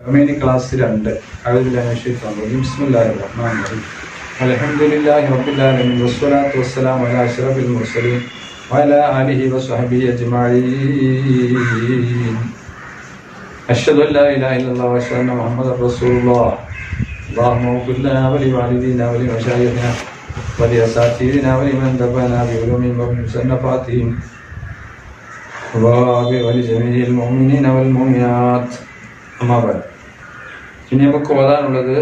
Amini class രണ്ട് അലഹമുല്ലാഹി റബ്ബില്ലാലമീൻ വസ്സലാത്തു വസ്സലാം അലാ അഷ്റഫിൽ മുർസലീൻ وعلى آله وصحبه أجمعين أشهد أن لا إله إلا الله وأشهد أن محمدا رسول الله اللهم اغفر لنا ولوالدينا ولمشايخنا ولأساتذتنا ولمن دفعنا بعلومهم وبمصنفاتهم ولجميع المؤمنين والمؤمنات അമ്മാവൻ പിന്നെ നമുക്ക് ഓതാനുള്ളത്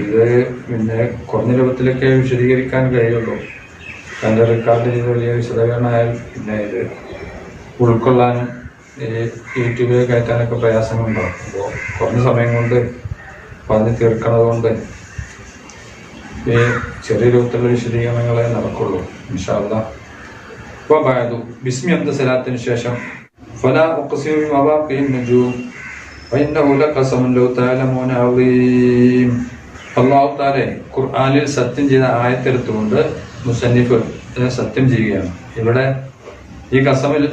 ഇത് പിന്നെ കുറഞ്ഞ രൂപത്തിലൊക്കെ വിശദീകരിക്കാൻ കഴിയുള്ളൂ. തന്റെ റെക്കോർഡ് ചെയ്ത് വലിയ വിശദീകരണമായാൽ പിന്നെ ഇത് ഉൾക്കൊള്ളാനും ഈ യൂട്യൂബിൽ കയറ്റാനൊക്കെ പ്രയാസങ്ങളുണ്ടാവും അപ്പോൾ കുറഞ്ഞ സമയം കൊണ്ട് പറഞ്ഞ് തീർക്കണത് കൊണ്ട് ഈ ചെറിയ രൂപത്തിലുള്ള വിശദീകരണങ്ങളെ നടക്കുള്ളൂ ഇൻഷാല്ല അപ്പോൾ ബായതു ബിസ്മി അബ്ദുസലാത്തിന് ശേഷം ഫല ഒക്കസിയും നജൂം. وإنه لقسم لو تعلمون عظيم അള്ളാഹു താലെ ഖുർആാനിൽ സത്യം ചെയ്ത ആയത്തെടുത്തുകൊണ്ട് മുസന്നിഫ് ഇതിനെ സത്യം ചെയ്യുകയാണ് ഇവിടെ ഈ കസമിൽ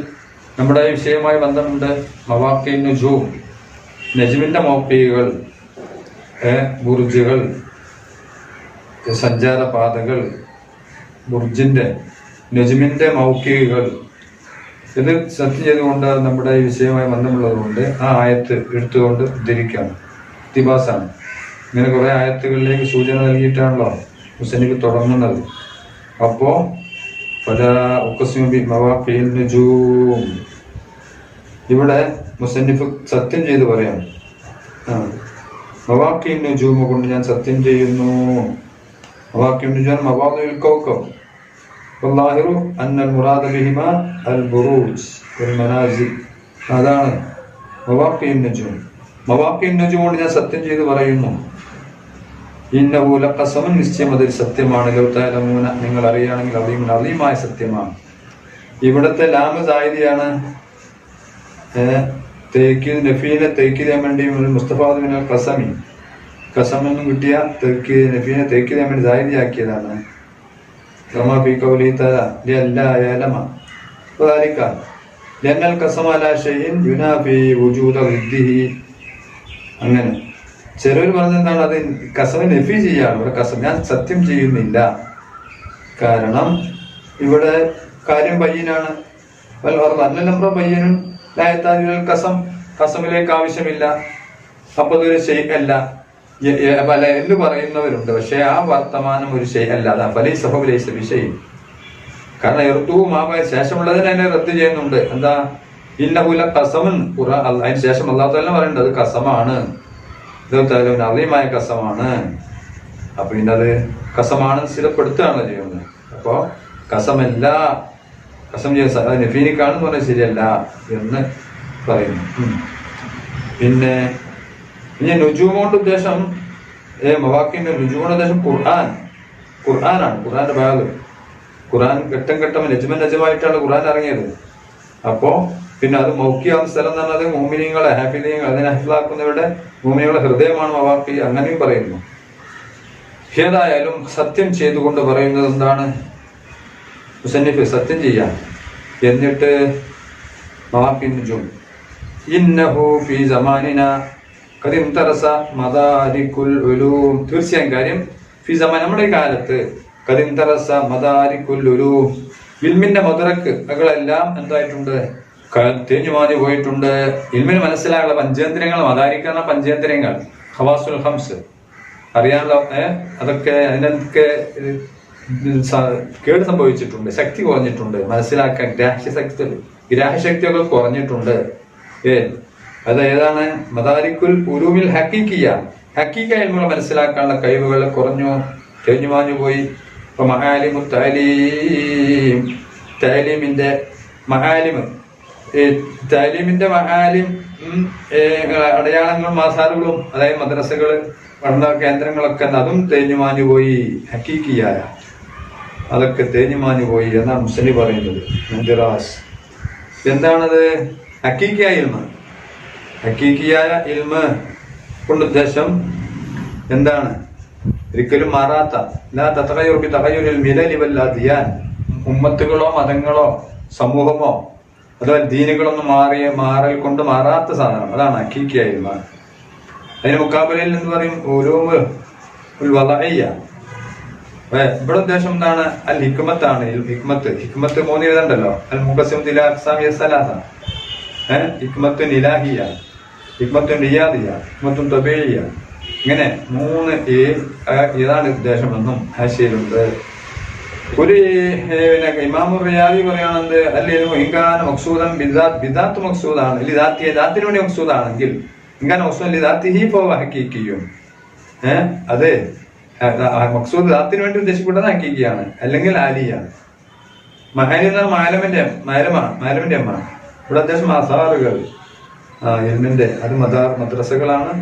നമ്മുടെ വിഷയവുമായി ബന്ധമുണ്ട് മവാക്കിൻ നുജൂം നജ്മിന്റെ മോപ്പികൾ ബുർജുകൾ സഞ്ചാരപാതകൾ ബുർജിന്റെ നജ്മിന്റെ മൗക്കികൾ ഇത് സത്യം ചെയ്തുകൊണ്ട് നമ്മുടെ ഈ വിഷയവുമായി ബന്ധമുള്ളത് കൊണ്ട് ആ ആയത്ത് എടുത്തുകൊണ്ട് ഉദ്ധരിക്കുകയാണ് ഇത്തിബാസാണ് ഇങ്ങനെ കുറെ ആയത്തുകളിലേക്ക് സൂചന നൽകിയിട്ടാണല്ലോ മുസന്നിഫ് തുടങ്ങുന്നത് അപ്പോ പല ഉക്കസ്മി മവാഖിൽ നുജൂം ഇവിടെ മുസന്നിഫ് സത്യം ചെയ്ത് പറയാം ആ മവാഖിൻ നുജൂമ കൊണ്ട് ഞാൻ സത്യം ചെയ്യുന്നു മവാഖിൻ നുജൂം മവാദുൽ കൗക്കം والظاهر أن المراد بهما അൽ ബുറൂജ് ഉൽ മനാസി അതാണ് മവാക്കിൻ നജും. മവാക്കിൻ നജും കൊണ്ട് ഞാൻ സത്യം ചെയ്ത് പറയുന്നു. ഇന്ന ഊലക്കസവൻ നിശ്ചയം അതൊരു സത്യമാണ്. ലൗതാലമൂന നിങ്ങൾ അറിയുകയാണെങ്കിൽ അധികം അധികമായ സത്യമാണ്. ഇവിടുത്തെ ലാമ സായുധിയാണ് തേക്കിൽ നഫീനെ തേക്ക് ചെയ്യാൻ വേണ്ടി മുസ്തഫാദുബിൻ അൽ കസമി കസമെന്ന് കിട്ടിയ തേക്ക് നഫീനെ തേക്ക് ചെയ്യാൻ വേണ്ടി സായുധിയാക്കിയതാണ് റമാ ഫി കൗലി തല അല്ല അലമ وذلك لأن القسم على شيء ينافي وجود ضده അങ്ങനെ ചിലർ പറഞ്ഞെന്താണ് അത് കസമ നഫി ചെയ്യാണ് ഇവിടെ കസം ഞാൻ സത്യം ചെയ്യുന്നില്ല കാരണം ഇവിടെ കാര്യം പയ്യനാണ് നല്ല നമ്പർ പയ്യനും ലായത്താജുൽ കസം കസമിലേക്ക് ആവശ്യമില്ല അപ്പൊ അതൊരു ഷെയ്ഖല്ല പല എന്ന് പറയുന്നവരുണ്ട് പക്ഷെ ആ വർത്തമാനം ഒരു ശൈ അല്ലാതെ പല സഭവിലേശ വിഷയം കാരണം എറുത്തുവും ആ ശേഷമുള്ളതിനെ തന്നെ റദ്ദ് ചെയ്യുന്നുണ്ട്. എന്താ? ഇന്നഹുല കസമൻ അതിന് ശേഷം അള്ളാഹു പറയുന്നത് പറയുന്നുണ്ട് അത് കസമാണ് അറിയമായ കസമാണ് അപ്പൊ പിന്നെ അത് കസമാണ് സ്ഥിരപ്പെടുത്തുകയാണല്ലോ ചെയ്യുന്നത്. അപ്പോ കസമല്ല കസം ചെയ്യുന്ന നഫീനിക്കാണെന്ന് പറഞ്ഞാൽ ശരിയല്ല എന്ന് പറയുന്നു. പിന്നെ ഇനി നുജൂമോണ്ട് ഉദ്ദേശം മവാക്കിന്റെ നുജൂമോണ്ട് ഉദ്ദേശം ഖുർആൻ. ഖുർആനാണ്. ഖുർആന്റെ ഭാഗം. ഖുർആൻ ഘട്ടം ഘട്ടം നജ്മൻ നജമായിട്ടാണ് ഖുറാൻ ഇറങ്ങിയത്. അപ്പോ പിന്നെ അത് മൗക്കിയാവുന്ന സ്ഥലം എന്ന് പറഞ്ഞത് മോമിനിയങ്ങളെ ഹാഫിലിയങ്ങൾ അതിനെ ഹഫിലാക്കുന്നവരുടെ മോമിനികളുടെ ഹൃദയമാണ് മവാക്കി അങ്ങനെയും പറയുന്നു. ഏതായാലും സത്യം ചെയ്തുകൊണ്ട് പറയുന്നത് എന്താണ്? മുസന്നിഫ് സത്യം ചെയ്യാം എന്നിട്ട് ഇന്നഹു ഫി തീർച്ചയായും കാര്യം ഫിസമ നമ്മുടെ കാലത്ത് കതിംതറസ മദാരിക്കുൽ ഉലൂം ഇൽമിന്റെ മധുരക്ക് അകളെല്ലാം എന്തായിട്ടുണ്ട്? തേഞ്ഞുമാഞ്ഞു പോയിട്ടുണ്ട്. ഇൽമിന് മനസ്സിലായുള്ള പഞ്ചേന്ദ്രിയങ്ങൾ മദാരിക്കുന്ന പഞ്ചേന്ദ്രിയങ്ങൾ ഹവാസുൽ ഹംസ്. അറിയാനുള്ള അതൊക്കെ അതിനൊക്കെ കേട് സംഭവിച്ചിട്ടുണ്ട് ശക്തി കുറഞ്ഞിട്ടുണ്ട്. മനസ്സിലാക്കാൻ ഗ്രാഹ്യശക്തി ഗ്രാഹ്യശക്തിയൊക്കെ കുറഞ്ഞിട്ടുണ്ട്. ഏ? അത് ഏതാണ്? മദാരിക്കുൽ ഉലൂമിൽ ഹക്കീക്കിയ. ഹക്കീക്ക എന്നുള്ളത് മനസ്സിലാക്കാനുള്ള കഴിവുകൾ കുറഞ്ഞു തേഞ്ഞു മാഞ്ഞു പോയി. ഇപ്പൊ മഹാലിമു താലീം. താലീമിന്റെ മഹാലിമ്. താലീമിന്റെ മഹാലിം അടയാളങ്ങളും മസാലുകളും അതായത് മദ്രസകൾ പഠന കേന്ദ്രങ്ങളൊക്കെ അതും തേഞ്ഞു മാഞ്ഞു പോയി. ഹക്കീക്കിയായ. അതൊക്കെ തേഞ്ഞു മാഞ്ഞു പോയി എന്നാണ് മുസ്ലിം പറയുന്നത്. മന്ദിറാസ് എന്താണത്? ഹക്കീക്കിയായ ഇൽമ. ഹക്കീക്കിയായ ഇൽമ കൊണ്ട് ഉദ്ദേശം എന്താണ്? ഒരിക്കലും മാറാത്ത. മിലലിവല്ലാതിയാൻ ഉമ്മത്തുകളോ മതങ്ങളോ സമൂഹമോ അഥവാ ദീനുകളൊന്നും മാറിയ മാറൽ കൊണ്ട് മാറാത്ത സാധനം. അതാണ് ഹക്കീക്കിയായ ഇൽമ അതിന് മുക്കാബലയിൽ എന്ന് പറയും? ഓരോ വളയ്യ ഇവിടെ ഉദ്ദേശം എന്താണ്? അൽ ഹിക്മത്താണ് ഹിക്മത്ത്. ഹിക്മത്ത് മൂന്ന് എഴുതണ്ടല്ലോ അൽ മുഖസിം ദിലാസാമിയ സലാസ. ഏഹ് ഹിക്മത്ത് നിലാഹിയ ഹിക്മത്ത് റിയാദിയ. ഹിക്മത്തും തബേയ ഇങ്ങനെ മൂന്ന് ഏ ഏതാണ് ഉദ്ദേശമെന്നും ഉദ്ദേശം ആശയിലുണ്ട് ഒരു പിന്നെ ഇമാമു റിയാദി പറയുകയാണെന്ത് അല്ലെങ്കിൽ ഇങ്കാന മക്സൂദം ബിദാത്ത് ബിദാത്ത് മക്സൂദാണ് അല്ലെങ്കിൽ ദാത്തിയെ ദാത്തിന് വേണ്ടി മക്സൂദാണെങ്കിൽ ഇങ്കാന മക്സൂദ് അല്ലെങ്കിൽ ദാത്തി ഹി ഫോ ഹക്കീക്കിയും. ഏഹ് അത് മക്സൂദ് ദാത്തിന് വേണ്ടി ഉദ്ദേശിക്കപ്പെട്ടത് ഹക്കീക്കിയാണ് അല്ലെങ്കിൽ ആലിയാണ്. മഹാലി എന്നാൽ മാലമിന്റെ മാലമ മാലമിന്റെ അമ്മ. ഇവിടെ അത്യാവശ്യം മസാറുകൾ ആ അത് മദാർ മദ്രസകളാണ്.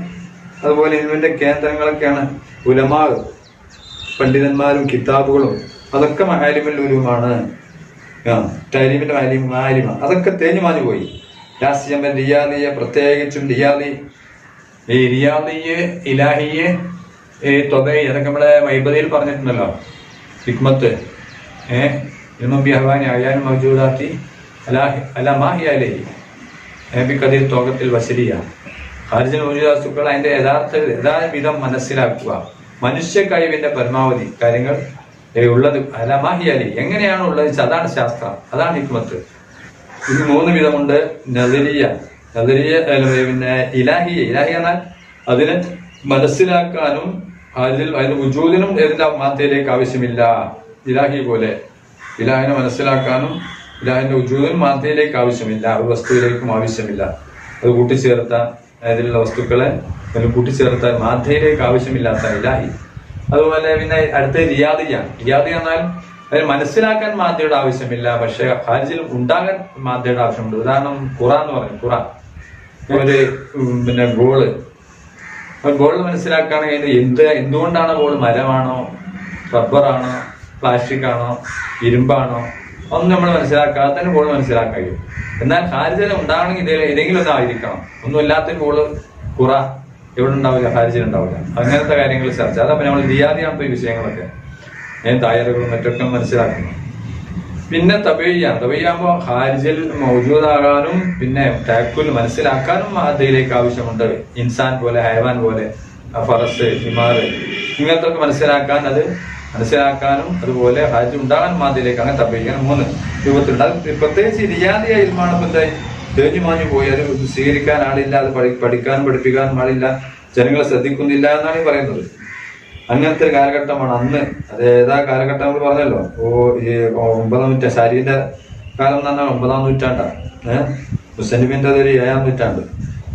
അതുപോലെ ഇൽമിന്റെ കേന്ദ്രങ്ങളൊക്കെയാണ് ഉലമാർ പണ്ഡിതന്മാരും കിതാബുകളും. അതൊക്കെ മഹാലിമിൽ ഉലുമാണ്. ആ മഹാലിമ അതൊക്കെ തേഞ്ഞു മാഞ്ഞു പോയി. രാഷ്ട്രീയ റിയാദിയെ പ്രത്യേകിച്ചും റിയാദി. ഈ റിയാദിയെ ഇലാഹിയെ ഈ തൊകൈ അതൊക്കെ നമ്മുടെ മൈബദിയിൽ പറഞ്ഞിട്ടുണ്ടല്ലോ. ഹിക്മത്ത്. ഏഹ് ഇന്നും അഹ്വാനി അയാൻ മൗജൂദാത്തി അലാ അല മാഹി അലഹി. കതിർ തോകത്തിൽ വസരിയ ഹാരിജൻ ഊർജാസുക്കൾ അതിന്റെ യഥാർത്ഥ യഥാവിധം മനസ്സിലാക്കുക. മനുഷ്യ കഴിവിന്റെ പരമാവധി കാര്യങ്ങൾ ഉള്ളത് അല്ല മാഹിയാലി എങ്ങനെയാണ് ഉള്ളത് അതാണ് ശാസ്ത്രം അതാണ് ഹിക്മത്ത്. ഇത് മൂന്ന് വിധമുണ്ട്. നദരിയ. നദരിയ പിന്നെ ഇലാഹിയ. ഇലാഹി എന്നാൽ അതിനെ മനസ്സിലാക്കാനും അതിൽ അതിന് ഉജൂദിനും എതിന്റെ മാത്തയിലേക്ക് ആവശ്യമില്ല. ഇലാഹി പോലെ. ഇലാഹിനെ മനസ്സിലാക്കാനും ഇലാഹിന്റെ ഉജൂദിനും മാത്തയിലേക്ക് ആവശ്യമില്ല. ഒരു വസ്തുവിലേക്കും ആവശ്യമില്ല. അത് കൂട്ടിച്ചേർത്താൻ അതിലുള്ള വസ്തുക്കളെ കൂട്ടിച്ചേർത്താൽ മാത്തയിലേക്ക് ആവശ്യമില്ലാത്ത ഇലാഹി. അതുപോലെ പിന്നെ അടുത്ത റിയാദിയാണ് റിയാദി എന്നാൽ അതിന് മനസ്സിലാക്കാൻ മാധ്യയുടെ ആവശ്യമില്ല പക്ഷെ ഹാജിൽ ഉണ്ടാകാൻ മാധ്യയുടെ ആവശ്യമുണ്ട്. ഉദാഹരണം ഖുറ എന്ന് പറയും ഖുറ ഒരു പിന്നെ ഗോൾ ഗോൾ മനസ്സിലാക്കുകയാണെങ്കിൽ എന്ത് എന്തുകൊണ്ടാണ് ഗോൾ മരമാണോ റബ്ബറാണോ പ്ലാസ്റ്റിക് ആണോ ഇരുമ്പാണോ? ഒന്നും നമ്മൾ മനസ്സിലാക്കാതെ തന്നെ ഗോൾ മനസ്സിലാക്കാൻ കഴിയും എന്നാൽ ഹാരിജനം ഉണ്ടാവണമെങ്കിൽ ഇതിൽ ഏതെങ്കിലും ഒന്ന് ആയിരിക്കണം. ഒന്നുമില്ലാത്ത ഗോൾ കുറ എവിടെ ഉണ്ടാവില്ല ഹാരിജൻ ഉണ്ടാവില്ല. അങ്ങനത്തെ കാര്യങ്ങൾ ചർച്ച. അതപ്പോൾ നമ്മൾ ദിയാദിയാണ് ഈ വിഷയങ്ങളൊക്കെ. ഞാൻ തായറുകളും മറ്റൊക്കെ മനസ്സിലാക്കുന്നു. പിന്നെ തബയ്യാണ്. തബയ്യാകുമ്പോൾ ഹാരിജൽ മൗജൂദാകാനും പിന്നെ ടാക്കുൽ മനസ്സിലാക്കാനും അതിലേക്ക് ആവശ്യമുണ്ട്. ഇൻസാൻ പോലെ ഹൈവാൻ പോലെ ഫറസ് ഹിമാർ ഇങ്ങനത്തെ മനസ്സിലാക്കാൻ അത് മനസ്സിലാക്കാനും അതുപോലെ ഹാജ് ഉണ്ടാകാൻ മാതിലേക്ക് അങ്ങനെ തപ്പിക്കാനും മൂന്ന്. രൂപത്തിലുണ്ട് അത് പ്രത്യേകിച്ച് റിയാദിയ ഇൽമാണ് ഇപ്പൊ എന്തായി? തേഞ്ഞു മാഞ്ഞു പോയി. അത് സ്വീകരിക്കാൻ ആളില്ല അത് പഠി- പഠിക്കാനും പഠിപ്പിക്കാനും ആളില്ല. ജനങ്ങളെ ശ്രദ്ധിക്കുന്നില്ല എന്നാണ് ഈ പറയുന്നത്. അങ്ങനത്തെ ഒരു കാലഘട്ടമാണ് അന്ന്. അത് ഏതാ കാലഘട്ടം നമ്മൾ പറഞ്ഞല്ലോ? ഓ ഈ ഒമ്പതാം നൂറ്റാണ്ട് ശരീരന്റെ കാലം എന്ന് പറഞ്ഞാൽ ഒമ്പതാം നൂറ്റാണ്ടാണ് ഏഹ് മുസ്ലിമിന്റെ ഒരു ഏഴാം നൂറ്റാണ്ട്.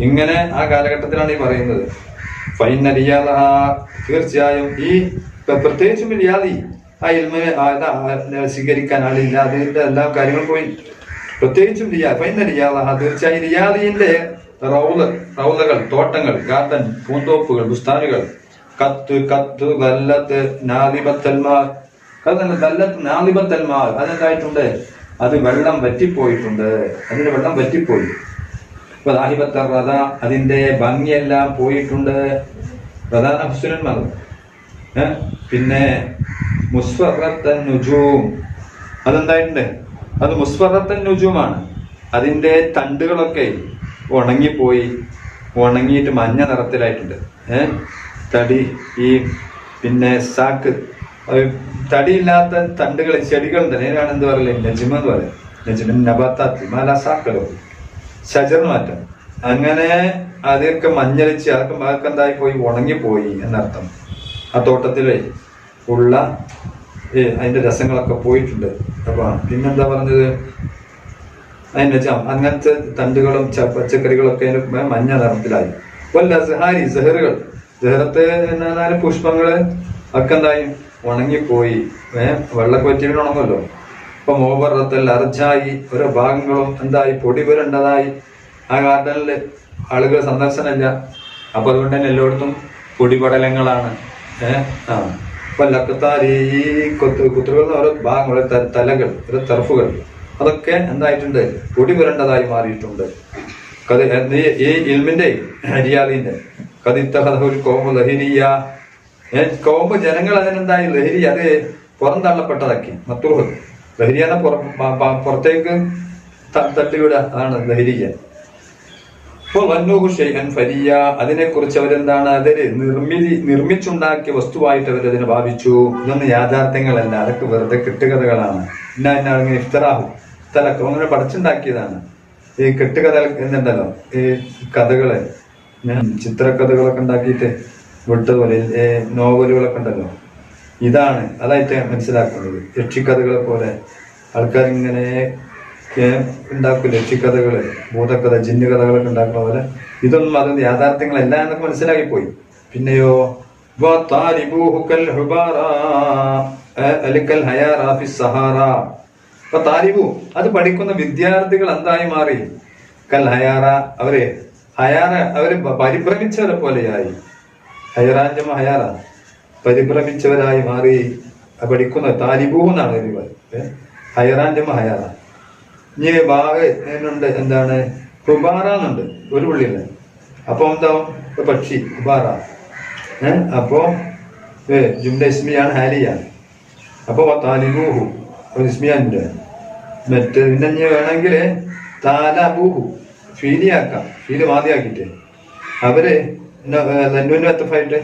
ഇങ്ങനെ ആ കാലഘട്ടത്തിലാണ് ഈ പറയുന്നത്. റിയാദ തീർച്ചയായും ഈ പ്രത്യേകിച്ചും റിയാദി ആ ഇൽമിനെ സ്വീകരിക്കാൻ ആളില്ല. അതിന്റെ എല്ലാ കാര്യങ്ങളും പോയി പ്രത്യേകിച്ചും റിയാ ഫൈന റിയാദ തീർച്ചയായും റിയാദിന്റെ റൗൾ റൗലകൾ തോട്ടങ്ങൾ ഗാർഡൻ പൂന്തോപ്പുകൾ ബുസ്താനുകൾ. കത്ത് കത്ത് വല്ലത്ത് നാദിപത്തന്മാർ അതല്ല വല്ലത്ത് നാദിപത്തന്മാർ അതെന്തായിട്ടുണ്ട്? അത് വെള്ളം വറ്റിപ്പോയിട്ടുണ്ട്. അതിന്റെ വെള്ളം വറ്റിപ്പോയി. ഇപ്പൊ ദാഹിബത്ത റഥ അതിന്റെ ഭംഗിയെല്ലാം പോയിട്ടുണ്ട്. പ്രധാന ഹുസുനന്മാർ ഏഹ് പിന്നെ മുസ്ഫറത്തൻ നുജൂം. അതെന്തായിട്ടുണ്ട്? അത് മുസ്ഫറത്തൻ നുജൂമാണ്. അതിന്റെ തണ്ടുകളൊക്കെ ഉണങ്ങിപ്പോയി ഉണങ്ങിയിട്ട് മഞ്ഞ നിറത്തിലായിട്ടുണ്ട്. ഏഹ് തടി ഈ പിന്നെ സാക്ക്. തടി തടിയില്ലാത്ത തണ്ടുകൾ ചെടികൾ നേരാണ് എന്ത് പറയല? നജിമ എന്ന് പറയും നജിമിൻ നബാത്താത്തി മല സാക്കലോ മാറ്റം. അങ്ങനെ അതൊക്കെ മഞ്ഞളിച്ച് അതൊക്കെ അതൊക്കെ പോയി ഉണങ്ങിപ്പോയി എന്നർത്ഥം. ആ തോട്ടത്തിലെ ഉള്ള അതിന്റെ രസങ്ങളൊക്കെ പോയിട്ടുണ്ട്. അപ്പൊ പിന്നെന്താ പറഞ്ഞത്? അതിന്റെ ചം അങ്ങനത്തെ തണ്ടുകളും പച്ചക്കറികളൊക്കെ അതിന് മഞ്ഞ നിറത്തിലായി. വല്ല സഹാരി സെഹറുകൾ. സെഹറത്ത് എന്നാൽ പുഷ്പങ്ങൾ ഒക്കെ എന്തായി? ഉണങ്ങിപ്പോയി. ഏഹ് വെള്ളമൊക്കെ പറ്റി ഉണങ്ങുമല്ലോ. ഇപ്പൊ മോബറത്തിൽ അർജായി ഓരോ ഭാഗങ്ങളും എന്തായി? പൊടി പുരണ്ടതായി ആ ഗാർഡനിൽ ആളുകൾ സന്ദർശനമില്ല. അപ്പൊ അതുകൊണ്ട് തന്നെ എല്ലായിടത്തും പൊടിപടലങ്ങളാണ്. ഏഹ് ആ. അപ്പൊ ലക്കത്താരി ഈ കൊത്ത് കുത്തുകളുടെ ഓരോ ഭാഗങ്ങൾ തലകൾ ഓരോ തെർഫുകൾ. അതൊക്കെ എന്തായിട്ടുണ്ട്? പൊടി പുരണ്ടതായി മാറിയിട്ടുണ്ട്. കത് ഈ- ഇൽമിന്റെ റിയാദിന്റെ കതിത്തഹ ഒരു ലഹരിയ. കോമ്പ് ജനങ്ങൾ അതിനെന്തായി? ലഹരി അത് ലഹരിയാണ് പുറ പ- പ- പുറത്തേക്ക് ത- തട്ടിവിടുക അതാണ് ലഹരിയ. ഫരിയ. അതിനെ കുറിച്ച് അവരെന്താണ് അതൊരു നിർമ്മിതി നിർമ്മിച്ചുണ്ടാക്കിയ വസ്തുവായിട്ട് അവരതിനെ ഭാവിച്ചു. ഇതൊന്നും യാഥാർത്ഥ്യങ്ങളല്ല. അതൊക്കെ വെറുതെ കെട്ടുകഥകളാണ്. ഇന്ന ഇന്ന ഇഫ്തറാഹു. ഇത്തലൊക്കെ അങ്ങനെ പഠിച്ചുണ്ടാക്കിയതാണ്. ഈ കെട്ടുകഥ എന്നുണ്ടല്ലോ. ഈ കഥകൾ. ചിത്രകഥകളൊക്കെ ഉണ്ടാക്കിയിട്ട് വിട്ടതുപോലെ നോവലുകളൊക്കെ ഉണ്ടല്ലോ. ഇതാണ് അതായിട്ട് മനസ്സിലാക്കുന്നത്. യക്ഷിക്കഥകളെ പോലെ ആൾക്കാർ ഇങ്ങനെ ഉണ്ടാക്കും ഭൂതക്കഥ ജിന്നു കഥകളൊക്കെ ഉണ്ടാക്കുന്ന പോലെ ഇതൊന്നും അതൊന്നും യാഥാർത്ഥ്യങ്ങളല്ല എന്നൊക്കെ മനസ്സിലാക്കി പോയി പിന്നെയോ താരിബു അത് പഠിക്കുന്ന വിദ്യാർത്ഥികൾ എന്തായി മാറി? കൽ ഹയാറ അവർ ഹയാറ അവർ പരിഭ്രമിച്ചവരെ പോലെയായി. ഹയറാഞ്ചമ ഹയാറ. പരിഭ്രമിച്ചവരായി മാറി പഠിക്കുന്ന താലിബു എന്നാണ്. ഹയറാഞ്ചമ ഹയാറ. ഇനി ഭാഗുണ്ട് എന്താണ്? കുബാറ എന്നുണ്ട് ഒരു പുള്ളിയില്ല അപ്പൊ എന്താവും പക്ഷി കുബാറ ഏ? അപ്പോ ഏ ജുംല ഇസ്മിയാണ് ഹാലിയ അപ്പൊ താലിബൂഹു ഇസ്മിയാന്റെ മറ്റേ പിന്നെ ഇനി വേണമെങ്കിൽ താലബൂഹു. ഫീലിയാക്കാം. ഫീൽ മാതിയാക്കിയിട്ട്. അവർ നെന്നൂന് എത്തഫായിട്ട്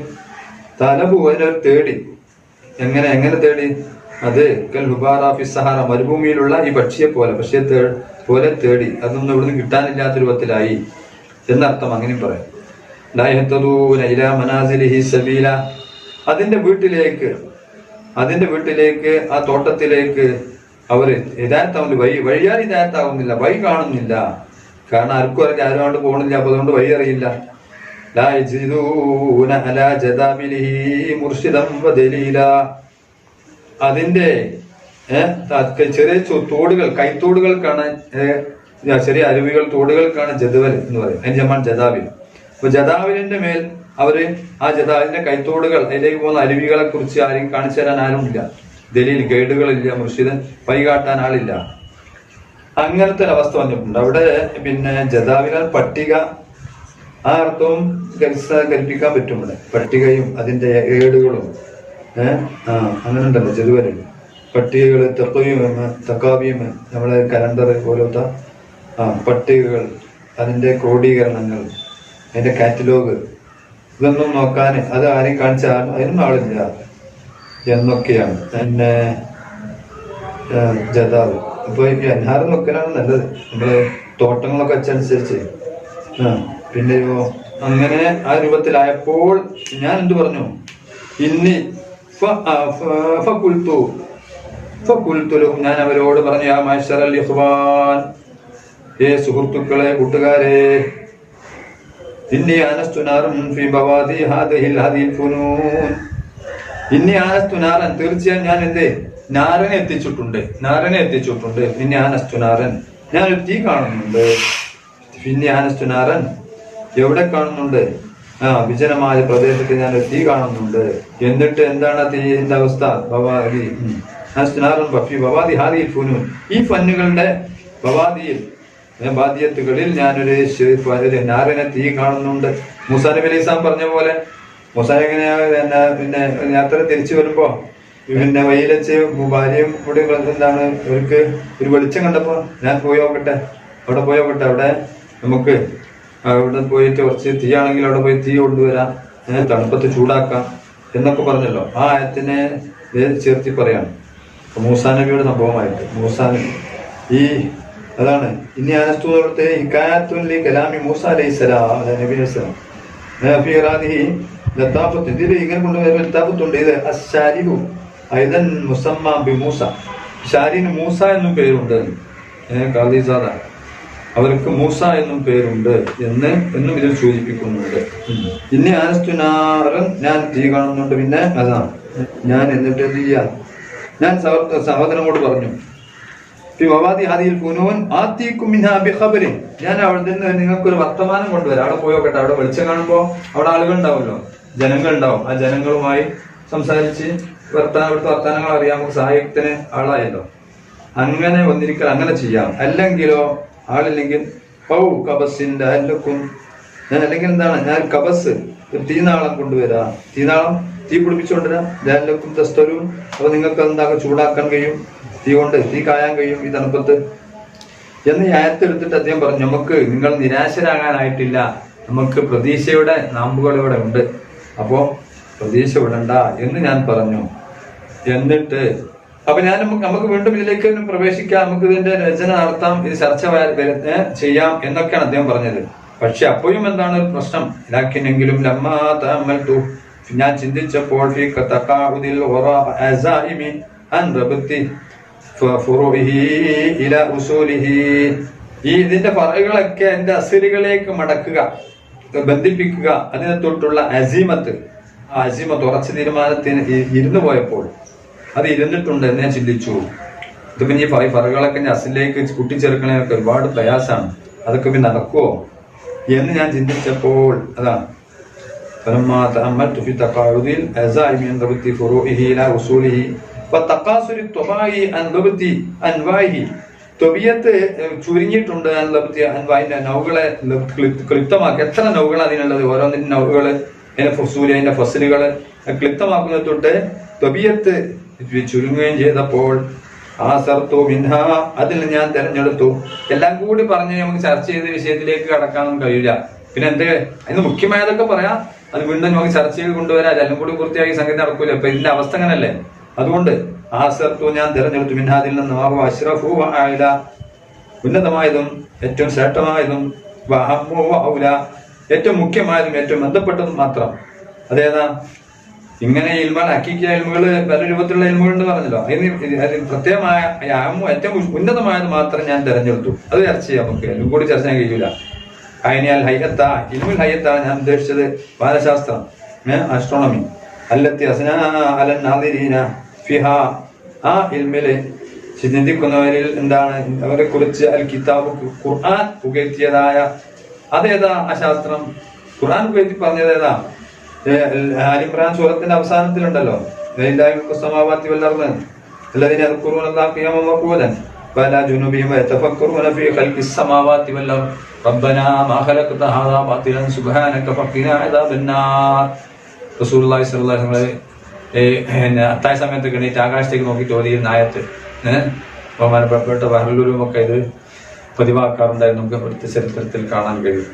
തലബു അതിനവർ തേടി. എങ്ങനെ? എങ്ങനെ തേടി? അത് സഹാറ മരുഭൂമിയിലുള്ള ഈ പക്ഷിയെ പോലെ പക്ഷിയെ പോലെ തേടി. അതൊന്നും ഇവിടുന്ന് കിട്ടാനില്ലാത്ത രൂപത്തിലായി. എന്നർത്ഥം അങ്ങനെയും പറയാം. മനാസിലിഹി സബീല. അതിന്റെ വീട്ടിലേക്ക് അതിന്റെ വീട്ടിലേക്ക് ആ തോട്ടത്തിലേക്ക് അവർ ഇതായത്താവുന്നില്ല വഴി വഴിയാൽ ഇതായത്താവുന്നില്ല വഴി കാണുന്നില്ല. കാരണം ആർക്കും അറിയില്ല ആരും അങ്ങോട്ട് പോകണില്ല അപ്പൊ അതുകൊണ്ട് വഴി അറിയില്ല. ലാ ജദാബിലിഹി മുർഷിദം വദലീല. അതിന്റെ ചെറിയ തോടുകൾ കൈത്തോടുകൾക്കാണ് ചെറിയ അരുവികൾ തോടുകൾക്കാണ് ജദവൽ എന്ന് പറയും. അതിന് ജമാൻ ജദാവിൽ. അപ്പൊ ജദാവിലിന്റെ മേൽ അവർ ആ ജദാവിന്റെ കൈത്തോടുകൾ അതിലേക്ക് പോകുന്ന അരുവികളെ കുറിച്ച് ആരെയും കാണിച്ചു തരാൻ ആരുമില്ല. ദലീൽ ഗൈഡുകളില്ല മുർഷിദ് പൈകാട്ടാൻ ആളില്ല. അങ്ങനത്തെ ഒരു അവസ്ഥ വന്നിട്ടുണ്ട്. അവിടെ പിന്നെ ജദാവിനാൽ പട്ടിക ആ അർത്ഥവും കൽപ്പിക്കാൻ പറ്റും ഇവിടെ. പട്ടികയും അതിന്റെ ഏടുകളും. ഏഹ് ആ അങ്ങനെ ഉണ്ടല്ലോ ജതുവൽ പട്ടികകൾ തെക്കവിയും തക്കാവിയും നമ്മുടെ കലണ്ടർ പോലത്തെ ആ പട്ടികകൾ അതിന്റെ ക്രോഡീകരണങ്ങൾ അതിന്റെ കാറ്റലോഗ് ഇതൊന്നും നോക്കാൻ അത് ആരെയും കാണിച്ചാൽ അതിനൊന്നും ആളില്ല എന്നൊക്കെയാണ്. പിന്നെ ജതാവ്. ഇപ്പൊ ഈ അൻഹാരം നോക്കലാണ് നല്ലത്. നമ്മൾ തോട്ടങ്ങളൊക്കെ വെച്ചനുസരിച്ച്. ആ പിന്നെയോ അങ്ങനെ ആ രൂപത്തിലായപ്പോൾ ഞാൻ എന്തു പറഞ്ഞു? ഇന്നി ഫ- ഫകുൽത്തുലും. ഞാൻ അവരോട് പറഞ്ഞു ആ മാഷറൽ ഇഖ്വാൻ ഏ സുഹൃത്തുക്കളെ കൂട്ടുകാരെ ഇന്നി ആനസ്തുനാറും ഫി ബവാദി ഹാദിഹിൽ ഹാദിൽ ഫുനൂൻ. ഇന്നി ആനസ്തുനാറൻ തീർച്ചയായും ഞാൻ എന്തേ? നാരനെ എത്തിച്ചിട്ടുണ്ട്. നാരനെ എത്തിച്ചിട്ടുണ്ട്. പിന്നെ ആനസ്തു നാരൻ ഞാൻ ഒരു തീ കാണുന്നുണ്ട്. പിന്നെ ആനസ്തു നാരൻ എവിടെ കാണുന്നുണ്ട്? ആ വിജനമായ പ്രദേശത്ത് ഞാൻ ഒരു തീ കാണുന്നുണ്ട്. എന്നിട്ട് എന്താണ് തീന്റെ അവസ്ഥ? ഭവാദി. നാറൻ ബഫി ബവാദി ഹാദിൽ ഈ ഫന്നുകളുടെ ഭവാദിയിൽ ബാധ്യത്തുകളിൽ ഞാനൊരു നാരനെ തീ കാണുന്നുണ്ട്. മൂസാ നബി അലൈഹി സ്വലാം പറഞ്ഞ പോലെ മൂസ പിന്നെ പിന്നെ യാത്ര തിരിച്ചു വരുമ്പോ പിന്നെ വെയിലച്ച് ഭാര്യയും കൂടി എന്താണ് ഇവർക്ക് ഒരു വെളിച്ചം കണ്ടപ്പോ ഞാൻ പോയി നോക്കട്ടെ അവിടെ പോയി നോക്കട്ടെ അവിടെ നമുക്ക് അവിടെ പോയിട്ട് കുറച്ച് തീയാണെങ്കിൽ അവിടെ പോയി തീ കൊണ്ടുവരാം. തണുപ്പത്ത് ചൂടാക്കാം എന്നൊക്കെ പറഞ്ഞല്ലോ. ആ ആയത്തിനെ ചേർത്തി പറയാണ്. മൂസാനബിയുടെ സംഭവമായിട്ട്. മൂസാനബി ഈ അതാണ്. ഇനി അനസ്തൂർത്തെ ഹിക്കായത്തുല്ലി കലാമി മൂസ അലൈഹി നബി അലൈഹിസ്ലാം ലത്താഫത്ത് ഇതിൽ ഇങ്ങനെ കൊണ്ടുവരുന്ന ലത്താഫത്തുണ്ട്. ഇത് അശാരിഹു ഐതൻ മുസമ്മ ബി മൂസ. ഷാരിന് മൂസ എന്നും പേരുണ്ട്. കാദിസാദാണ് അവർക്ക് മൂസ എന്നും പേരുണ്ട് എന്ന് എന്നും ഇതിൽ സൂചിപ്പിക്കുന്നുണ്ട്. ഇനി ആനസ്തുനാറൻ ഞാൻ തീ കാണുന്നുണ്ട് പിന്നെ അതാണ് ഞാൻ എന്നിട്ട് എന്ത് ചെയ്യാം? ഞാൻ സഹോദര സഹോദരനോട് പറഞ്ഞു ഞാൻ അവിടെ നിന്ന് നിങ്ങൾക്ക് ഒരു വർത്തമാനം കൊണ്ടുവരാം. അവിടെ പോയി നോക്കട്ടെ അവിടെ വെളിച്ചം കാണുമ്പോ അവിടെ ആളുകൾ ഉണ്ടാവുമല്ലോ ജനങ്ങൾ ഉണ്ടാവും ആ ജനങ്ങളുമായി സംസാരിച്ച് വർത്താനം അവിടുത്തെ വർത്താനങ്ങൾ അറിയാം സഹായത്തിന് ആളായല്ലോ. അങ്ങനെ വന്നിരിക്കൽ അങ്ങനെ ചെയ്യാം. അല്ലെങ്കിലോ ആളില്ലെങ്കിൽ പൗ കബസിന്റെ അല്ലക്കും ഞാൻ അല്ലെങ്കിൽ എന്താണ്? ഞാൻ കബസ്. ഒരു തീനാളം കൊണ്ടുവരാം. തീനാളം തീ പിടിപ്പിച്ചുകൊണ്ടുവരാം ലാലക്കും തസ്തരും അപ്പൊ നിങ്ങൾക്ക് എന്താക്കും ചൂടാക്കാൻ കഴിയും. തീ കൊണ്ട് തീ കായാൻ കഴിയും ഈ തണുപ്പത്ത്. എന്ന് ഈ ആയത്തെടുത്തിട്ട് അദ്ദേഹം പറഞ്ഞു നമുക്ക് നിങ്ങൾ നിരാശരാകാനായിട്ടില്ല. നമുക്ക് പ്രതീക്ഷയുടെ നാമ്പുകൾ ഇവിടെ ഉണ്ട്. അപ്പോ പ്രതീക്ഷ വിടണ്ട എന്ന് ഞാൻ പറഞ്ഞു. എന്നിട്ട് അപ്പൊ ഞാൻ നമുക്ക് വീണ്ടും ഇതിലേക്ക് പ്രവേശിക്കാം. നമുക്ക് ഇതിന്റെ രചന നടത്താം. ഇത് ചർച്ച ചെയ്യാം എന്നൊക്കെയാണ് അദ്ദേഹം പറഞ്ഞത്. പക്ഷെ അപ്പോഴും എന്താണ് പ്രശ്നം? ഇതാക്കിനെങ്കിലും ലമ്മാ ഞാൻ ചിന്തിച്ചപ്പോൾ ഇതിന്റെ പറകളൊക്കെ എന്റെ അസിലുകളിലേക്ക് മടക്കുക ബന്ധിപ്പിക്കുക അതിനെ തൊട്ടുള്ള അസീമത്ത്. ആ അസീമത്ത് ഉറച്ച തീരുമാനത്തിന് ഇരുന്നു പോയപ്പോൾ അത് ഇരുന്നിട്ടുണ്ട് എന്ന് ഞാൻ ചിന്തിച്ചു ഇത് പിന്നെ ഈ പറ- പറയുകളൊക്കെ ഞാൻ അസിലേക്ക് കൂട്ടിച്ചേർക്കണേനൊക്കെ ഒരുപാട് പ്രയാസമാണ് അതൊക്കെ പിന്നെ നടക്കുവോ എന്ന് ഞാൻ ചിന്തിച്ചപ്പോൾ അതാ فلما تأملت في تقاعد الأعزاء من ضبط فروعه إلى وصوله وتقاصر الطباع عن ضبط أنواعه തൊബിയത്ത് ചുരുങ്ങിയിട്ടുണ്ട് ലഭ്യ അൻവായിന്റെ നൗകളെ ലഭ് ക്ലിപ്- ക്ലിപ്തമാക്കി എത്ര നൗകൾ അതിനുള്ളത് ഓരോന്നിന്റെ നൗകള് അതിന്റെ ഫസൂല് അതിന്റെ ഫസലുകള് ക്ലിപ്തമാക്കുന്നത് തൊട്ട് തൊബിയത്ത് ചുരുങ്ങുകയും ചെയ്തപ്പോൾ ആ സർത്തോ മിൻഹ അതിൽ ഞാൻ തിരഞ്ഞെടുത്തു. എല്ലാം കൂടി പറഞ്ഞ് നമുക്ക് ചർച്ച ചെയ്ത വിഷയത്തിലേക്ക് കടക്കാനൊന്നും കഴിയില്ല. പിന്നെ എന്ത്? അതിന് മുഖ്യമായതൊക്കെ പറയാം. അത് വീണ്ടും നമുക്ക് ചർച്ച ചെയ്ത് കൊണ്ടുവരാം. എല്ലാം കൂടി പൂർത്തിയാക്കി സംഗതി നടക്കൂല. ഇപ്പൊ ഇതിന്റെ അവസ്ഥ അങ്ങനല്ലേ? അതുകൊണ്ട് ആ സർത്തോ ഞാൻ തിരഞ്ഞെടുത്തു. മിൻഹാദിൽ നിന്ന് അഷ്റഫു ആയില. ഉന്നതമായതും ഏറ്റവും ശ്രേഷ്ഠമായതും. ഏറ്റവും മുഖ്യമായതും ഏറ്റവും ബന്ധപ്പെട്ടതും മാത്രം. അതേതാ? ഇങ്ങനെ ഇൽമാൽ ഹക്കീക്കിയ ഇൽമുകൾ പല രൂപത്തിലുള്ള ഇൽമുകളുണ്ട് പറഞ്ഞല്ലോ. അതിന് പ്രത്യേകമായ ഏറ്റവും ഉന്നതമായത് മാത്രം ഞാൻ തെരഞ്ഞെടുത്തു. അത് ചർച്ച ചെയ്യാം നമുക്ക്. എല്ലാം കൂടി ചർച്ച ചെയ്യാൻ കഴിയില്ല അതിനാൽ ഹയ്യത്ത ഇൽമുൽ ഹയ്യത്താണ് ഞാൻ ഉദ്ദേശിച്ചത് ബാലശാസ്ത്രം ആസ്ട്രോണമി അല്ലത്തി അസന നാദിരീന ഫിഹ. ആ ഇൽമിൽ ചിന്തിക്കുന്നവരിൽ എന്താണ്? അവരെ കുറിച്ച് അൽ കിതാബ് ഖുർആൻ പുകഴ്ത്തിയതായ അതേതാ ആ ശാസ്ത്രം? ഖുർആൻ പുകഴ്ത്തി പറഞ്ഞത് ഏതാ ആലിമ്രാൻ സൂറത്തിന്റെ അവസാനത്തിലുണ്ടല്ലോ സമാവാത്തി വല്ലർന്ന് الذين يذكرون الله قياما وقعودا وعلى جنوبهم ويتفكرون في خلق السماوات والارض ربنا ما خلقت هذا باطلا سبحانك فقنا عذاب النار റസൂലുള്ളാഹി സ്വല്ലല്ലാഹു അലൈഹി വസല്ലം പിന്നെ അത്തായ സമയത്ത് എണീറ്റ് ആകാശത്തേക്ക് നോക്കിയിട്ട് ഓതിയിരുന്ന ആയത്ത് ഏഹ് ബഹുമാനപ്പെട്ട ബഹ്ലൂരും ഒക്കെ ഇത് പതിവാക്കാറുണ്ടായിരുന്നു നമുക്ക് ഇവിടുത്തെ ചരിത്രത്തിൽ കാണാൻ കഴിയും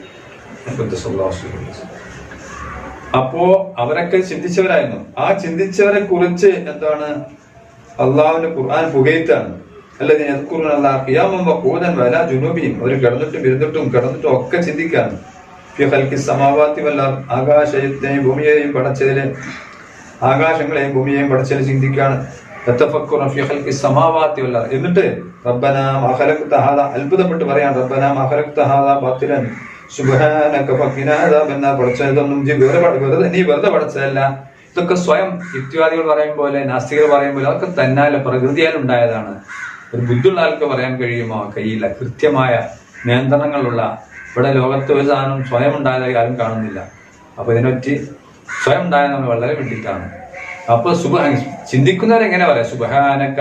അപ്പോ അവരൊക്കെ ചിന്തിച്ചവരായിരുന്നു. ആ ചിന്തിച്ചവരെ കുറിച്ച് എന്താണ് അള്ളാഹുവിന്റെ ഖുർആൻ പുകയത്താണ് അല്ലെങ്കിൽ ഖിയാമം വല ജുനൂബിയും അവർ കിടന്നിട്ടും ഇരുന്നിട്ടും കിടന്നിട്ടും ഒക്കെ ചിന്തിക്കാണ്. സമാവാത്തി വല്ല ആകാശത്തെയും ഭൂമിയെയും പടച്ചതിൽ ആകാശങ്ങളെയും ഭൂമിയെയും പടച്ചതിൽ ചിന്തിക്കാണ്. എന്നിട്ട് റബ്ബന അത്ഭുതപ്പെട്ട് പറയാൻ റബ്ബന ബാത്തിലൻ. സുബ്ഹാനക ഫഖിനാ പഠിച്ചതൊന്നും വെറുതെ വെറുതെ നീ വെറുതെ പഠിച്ചതല്ല. ഇതൊക്കെ സ്വയം യുക്തിവാദികൾ പറയും പോലെ നാസ്തികർ പറയും പോലെ അതൊക്കെ തന്നാല പ്രകൃതിയാൽ ഉണ്ടായതാണ്. ഒരു ബുദ്ധിയുള്ള ആൾക്ക് പറയാൻ കഴിയുമോ? കഴിയില്ല കൃത്യമായ നിയന്ത്രണങ്ങളുള്ള ഇവിടെ ലോകത്ത് ഒരു സാധനം സ്വയം ഉണ്ടായതായി ആരും കാണുന്നില്ല. അപ്പൊ ഇതിനെപ്പറ്റി സ്വയം ഉണ്ടായത് നമ്മൾ വളരെ വിട്ടിട്ടാണ്. അപ്പൊ സുബ ചിന്തിക്കുന്നവരെങ്ങനെ പറയാം? സുബഹാനക്ക.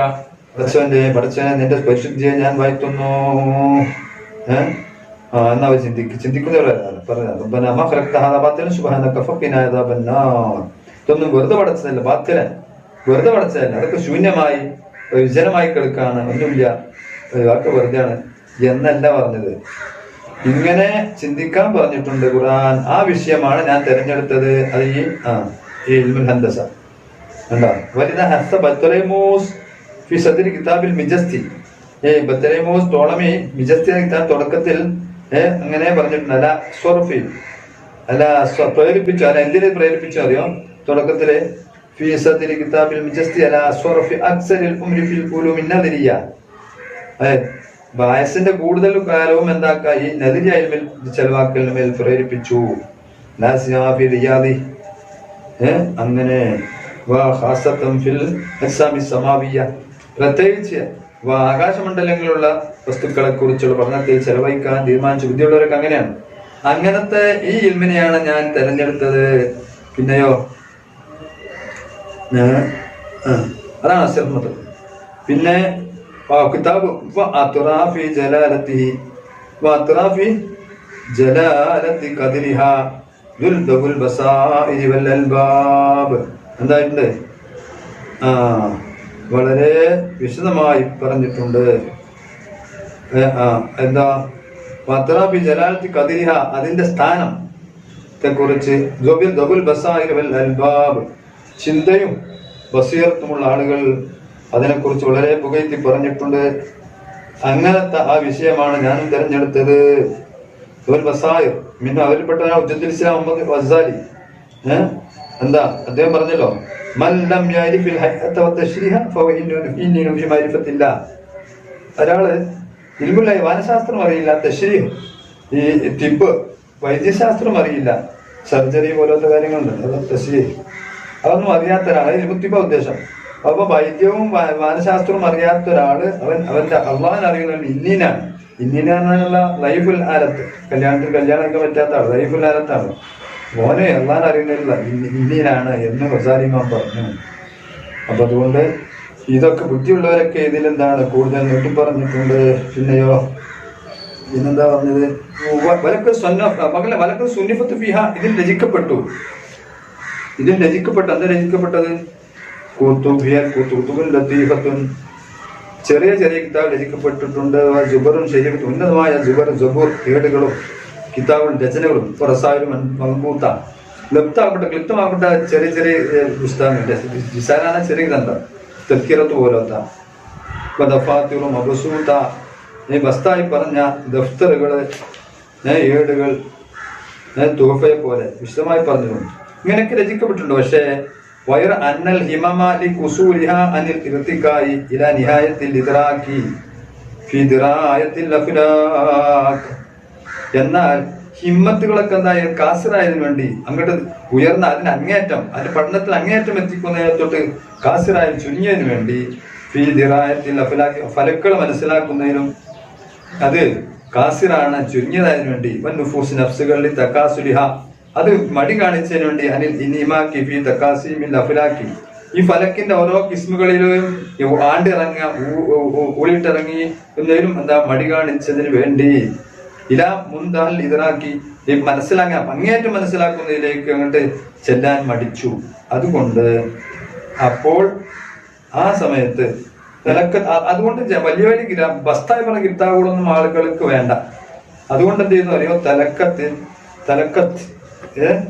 പഠിച്ചവന്റെ പഠിച്ചവനെ നിന്റെ പരിശുദ്ധിയെ ഞാൻ വായിക്കുന്നു ഏഹ് എന്നാ ചിന്തിക്കും ചിന്തിക്കുന്നവരല്ല പറഞ്ഞത്. നാർ. ഇതൊന്നും വെറുതെ പടച്ചതല്ല ബാത്തിലൻ. വെറുതെ പടച്ചതല്ല. അതൊക്കെ ശൂന്യമായി വിജനമായി കിടക്കാണ്. ഒന്നുമില്ല. അതൊക്കെ വെറുതെയാണ്. എന്നല്ല പറഞ്ഞത്. ഇങ്ങനെ ചിന്തിക്കാൻ പറഞ്ഞിട്ടുണ്ട് ഖുർആൻ. ആ വിഷയമാണ് ഞാൻ തിരഞ്ഞെടുത്തത്. അത് ഈ ആ ഈ ഇൽമുൽ ഹന്ദസ. കണ്ടോ? വലുത ഹസ്സ ബത്തലൈമൂസ് ഫി സദരി കിതാബിൽ മിജസ്തി. ഈ ബത്തലൈമൂസ് ടോളമി മിജസ്തി കിതാബ് തുടക്കത്തിൽ ഏ? അങ്ങനെ പറഞ്ഞിട്ടുണ്ട്. അല്ല സ്വർഫിൽ അല്ല പ്രേരിപ്പിച്ചു. അല്ല എന്തിനെ പ്രേരിപ്പിച്ചു അറിയോ? തുടക്കത്തിൽ ഫി കിതാബിൽ അല സ്വർഫി കൂടുതൽ കാലവും എന്താക്ക? ഈ നദിരി ചെലവാക്കലിന് മേൽ പ്രേരിപ്പിച്ചു. റിയാദി? അങ്ങനെ ഖാസത്തം ഫിൽ സമാവിയ. പ്രത്യേകിച്ച് വാ ആകാശമണ്ഡലങ്ങളുള്ള വസ്തുക്കളെ കുറിച്ചുള്ള പഠനത്തിൽ ചെലവഴിക്കാൻ തീരുമാനിച്ച ബുദ്ധിയുള്ളവരൊക്കെ അങ്ങനെയാണ്. അങ്ങനത്തെ ഈ ഇൽമിനെയാണ് ഞാൻ തെരഞ്ഞെടുത്തത്. പിന്നെയോ? അതാണ് അസിർമത്ത് പിന്നെ ജലാലത്തി ജലാലത്തി എന്തായിട്ടുണ്ട്? ആ. വളരെ വിശദമായി പറഞ്ഞിട്ടുണ്ട്. എന്താ? വത്രാബി ജലാലത്തി കതിരിഹ അതിന്റെ സ്ഥാനം കുറിച്ച് ചിന്തയും ബസീർത്തുമുള്ള ആളുകൾ അതിനെക്കുറിച്ച് വളരെ പുകഴ്ത്തി പറഞ്ഞിട്ടുണ്ട്. അങ്ങനത്തെ ആ വിഷയമാണ് ഞാനും തിരഞ്ഞെടുത്തത്. അവരിൽപ്പെട്ട ഉജ്ജത്തിൽ ഇസ്ലാം വസാലി. എന്താ? അദ്ദേഹം പറഞ്ഞല്ലോ മൻ ലം യഅരിഫിൽ ഹയ്യത വത്തശ്രീഹ ഫഹുവ ഇന്നീനു ഫി മഅരിഫത്തില്ലാ ഒരാൾ ഇൽമുല്ലായി വാനശാസ്ത്രം അറിയില്ല തശ്രീഹ് ഈ തിബ് വൈദ്യശാസ്ത്രം അറിയില്ല. സർജറി പോലത്തെ കാര്യങ്ങളുണ്ട് അത് തശ്രീ അതൊന്നും അറിയാത്ത ഒരാൾ ഇൽമുത്തിബ ഉദ്ദേശം. അപ്പൊ വൈദ്യവും വാനശാസ്ത്രവും അറിയാത്ത ഒരാൾ അവൻ അവന്റെ അള്ളാഹൻ അറിയുന്ന ഇന്നീനാണ്. ഇന്നീനാണെന്നുള്ള ലൈഫുൽ ആലത്ത്. കല്യാണത്തിൽ കല്യാണമൊക്കെ പറ്റാത്ത ആൾ ലൈഫുൽ ആലത്താണ്. മോനെ അള്ളാൻ അറിയുന്നില്ല. ഇന്ത്യയിലാണ് എന്ന് ഹസാലിമാൻ പറഞ്ഞു. അപ്പൊ അതുകൊണ്ട് ഇതൊക്കെ ബുദ്ധിയുള്ളവരൊക്കെ ഇതിലെന്താണ് കൂടുതൽ നീട്ടി പറഞ്ഞിട്ടുണ്ട് പിന്നെയോ? പിന്നെന്താ പറഞ്ഞത്? വലക്ക് മകളെ വലക്ക് സുന്നിഫത്ത് ഫിഹ ഇതിൽ രചിക്കപ്പെട്ടു. ഇതിൽ രചിക്കപ്പെട്ടു എന്താ രചിക്കപ്പെട്ടത്? കൂത്തുബിയൽ കൂത്തുബുൻ ലത്തീഫത്തുൻ. ചെറിയ ചെറിയ കിതാബ് രചിക്കപ്പെട്ടിട്ടുണ്ട്. ജുബറും ശരീരത്തും ഉന്നതമായ ജുബർ ജബൂർ ഏടുകളും. കിതാബും രചനകളും ഇപ്പൊ റസായിലും മൽബൂത്ത ലപ്താകട്ടെ ക്ലിപ്തമാകട്ടെ ചെറിയ ചെറിയ പുസ്തകങ്ങളുണ്ട് ജിസാനാണ് ചെറിയ ഗ്രന്ഥം. തെക്കിറത്ത് പോലത്ത ഇപ്പൊ ദഫാത്തുകളും അബസൂത്ത ഈ ബസ്തായി പറഞ്ഞ ദഫ്തറുകൾ ഏടുകൾ തുഹഫയെ പോലെ വിശദമായി പറഞ്ഞു ഇങ്ങനെയൊക്കെ രചിക്കപ്പെട്ടിട്ടുണ്ട്. പക്ഷേ വയർ അന്നൽ ഹിമമാലി കുസൂലിഹ അനിൽ ഇർത്തിക്കായി ഇല നിഹായത്തിൽ ഇതറാക്കി ഫിദിറായത്തിൽ അഫ്ലാഖ്. എന്നാൽ ഹിമ്മത്തുകളൊക്കെ എന്തായ കാസിറായതിനു വേണ്ടി അങ്ങോട്ട് ഉയർന്ന അതിന് അങ്ങേറ്റം അതിന്റെ പഠനത്തിൽ അങ്ങേറ്റം എത്തിക്കുന്നതിനെ തൊട്ട് കാസിറായി ചുരുങ്ങിയതിനു വേണ്ടി ഫി ദിറായത്തിൽ അഫലാക്കി ഫലക്കൾ മനസ്സിലാക്കുന്നതിനും അത് കാസിറാണ് ചുരുങ്ങിയതായതിനു വേണ്ടി വൻ നുഫൂസ് നഫ്സുകളിൽ തക്കാസുലിഹ അത് മടി കാണിച്ചതിനു വേണ്ടി അനിൽ ഇനിമാക്കി ഫി തക്കാസിമിൽ അഫലാക്കി. ഈ ഫലക്കിന്റെ ഓരോ കിസ്മുകളിലും ഈ ഊളിട്ടിറങ്ങി എന്നതിലും എന്താ മടി കാണിച്ചതിന് വേണ്ടി ഇല മുന്താൽ ഇതറാക്കി ഈ മനസ്സിലാക്കാൻ അങ്ങേറ്റം മനസ്സിലാക്കുന്നതിലേക്ക് അങ്ങോട്ട് ചെല്ലാൻ മടിച്ചു. അതുകൊണ്ട് അപ്പോൾ ആ സമയത്ത് നിലയ്ക്ക് അതുകൊണ്ട് വലിയ വലിയ ഗ്രാ- ബസ്തായി പറഞ്ഞ കിതാബുകളൊന്നും ആളുകൾക്ക് വേണ്ട. അതുകൊണ്ട് എന്ത് ചെയ്യുന്നു അറിയോ? തലക്കത്തിൽ തലക്കത്ത്?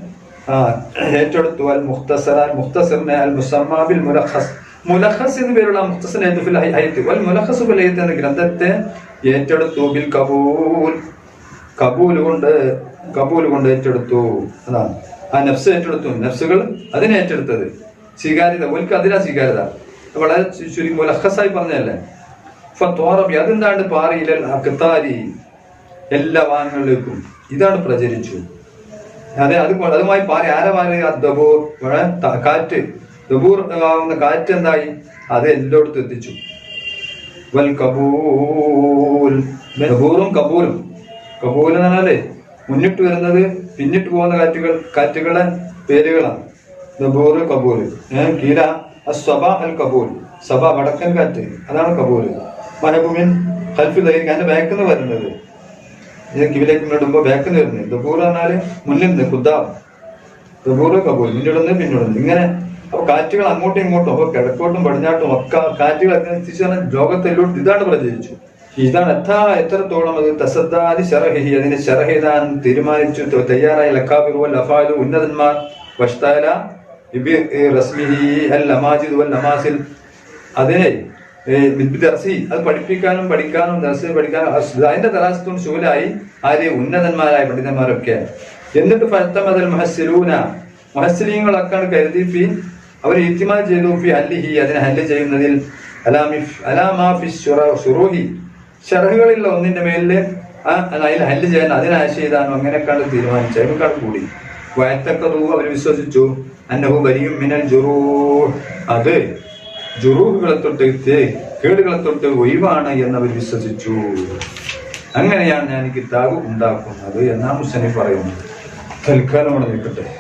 ആ ഏറ്റെടുത്തു. അൽ മുഖ്തസർ അൽ മുഖ്തസറിനെ അൽ മുസമ്മാബിൽ മുലഖസ്. മുലഖസ് എന്ന് പേരുള്ള മുഖ്തസൻ എന്ന ഗ്രന്ഥത്തെ ഏറ്റെടുത്തു. ബിൽ കബൂൽ. കബൂൽ കൊണ്ട് കബൂൽ കൊണ്ട് ഏറ്റെടുത്തു അതാണ് ആ നഫ്സ് ഏറ്റെടുത്തു. നഫ്സുകൾ അതിനെ ഏറ്റെടുത്തത്. സ്വീകാര്യത ഓൽക്ക് അതിനാ സ്വീകാര്യത. വളരെ ചുരുങ്ങി പോലെ അഹസായി പറഞ്ഞല്ലേ ഫത്തോറബി അതെന്താണ് പാറിയില്ല അക്കത്താരി എല്ലാ വാഹനങ്ങളിലേക്കും. ഇതാണ് പ്രചരിച്ചു. അതെ അത് അതുമായി പാറി. ആരെ പാറി? ദബൂർ കാറ്റ്. ദബൂർ ആവുന്ന കാറ്റ് എന്തായി? അത് എല്ലായിടത്തും എത്തിച്ചു. വൽ കബൂൽ. ദബൂറും കബൂലും. കബൂൽ എന്ന് മുന്നിട്ട് വരുന്നത് പിന്നിട്ട് പോകുന്ന കാറ്റുകൾ കാറ്റുകളെ പേരുകളാണ്. ദബൂർ കപൂർ കീര അസ്വബ അൽ കപൂർ സബ വടക്കൻ കാറ്റ്. അതാണ് കബൂൽ. മഹബൂമിൻ ഹൽഫി ദൈരിക അതിന്റെ ബാക്കിൽ നിന്ന് വരുന്നത് കിവിലേക്ക് മുന്നിടുമ്പോൾ ബാക്കിൽ നിന്ന് വരുന്നത്. ദബൂർ പറഞ്ഞാൽ മുന്നിൽ നിന്ന് കുദ്ദാവ് ദബൂർ കപൂർ മുന്നിടുന്നത് പിന്നിടുന്നത് ഇങ്ങനെ അപ്പൊ കാറ്റുകൾ അങ്ങോട്ടും ഇങ്ങോട്ടും അപ്പൊ കിഴക്കോട്ടും പടിഞ്ഞാട്ടും ഒക്കെ കാറ്റുകളൊക്കെ തിരിച്ചു പറഞ്ഞാൽ ലോകത്തെല്ലോട്ട് ഇതാണ് പ്രചരിച്ചു. ഇതാണ് എത്താ എത്രത്തോളം അത് തസദ്ദാദി ഷറഹി അതിനെ ശറഹിതാൻ തീരുമാനിച്ചു തയ്യാറായി തയ്യാറായ. ലക്കാബിറു വൽ അഫാലു ഉന്നതന്മാർ. വഷ്താല റസ്മിഹി അതിനെ അത് പഠിപ്പിക്കാനും പഠിക്കാനും പഠിക്കാനും അതിന്റെ തലാസത്തും ശൂലായി ആര് ഉന്നതന്മാരായ പണ്ഡിതന്മാരൊക്കെ. എന്നിട്ട് ഫത്തമതൽ മഹസ്സിലൂന. മഹസ്സിലീങ്ങളൊക്കെയാണ് കരുതി പി അവർ ഇത്തിമാ ചെയ്തു ഫി ഹല്ലിഹി അതിനെ ഹല്ല് ചെയ്യുന്നതിൽ. അലാമി അലാമാ ഫി ഷറഹുകളിലുള്ള ഒന്നിന്റെ മേലിൽ അതിൽ ഹല്ല് ചെയ്യാൻ അതിനാശയതാണോ ആശ ചെയ്താനും അങ്ങനെയൊക്കെയാണ് തീരുമാനിച്ചത്. അതിനേക്കാൾ കൂടി. വയത്തക്കതു അവർ വിശ്വസിച്ചു. അന്നഹു ബരിയും മിനൽ ജുറൂ. അത് ജുറൂഹുകളെ തൊട്ട് കേടുകളെ തൊട്ട് ഒഴിവാണ് എന്നവർ വിശ്വസിച്ചു. അങ്ങനെയാണ് ഞാൻ കിതാബ് ഉണ്ടാക്കുന്നത് എന്നാണ് മുസനി പറയുന്നത്. തൽക്കാലം അവിടെ നിൽക്കട്ടെ.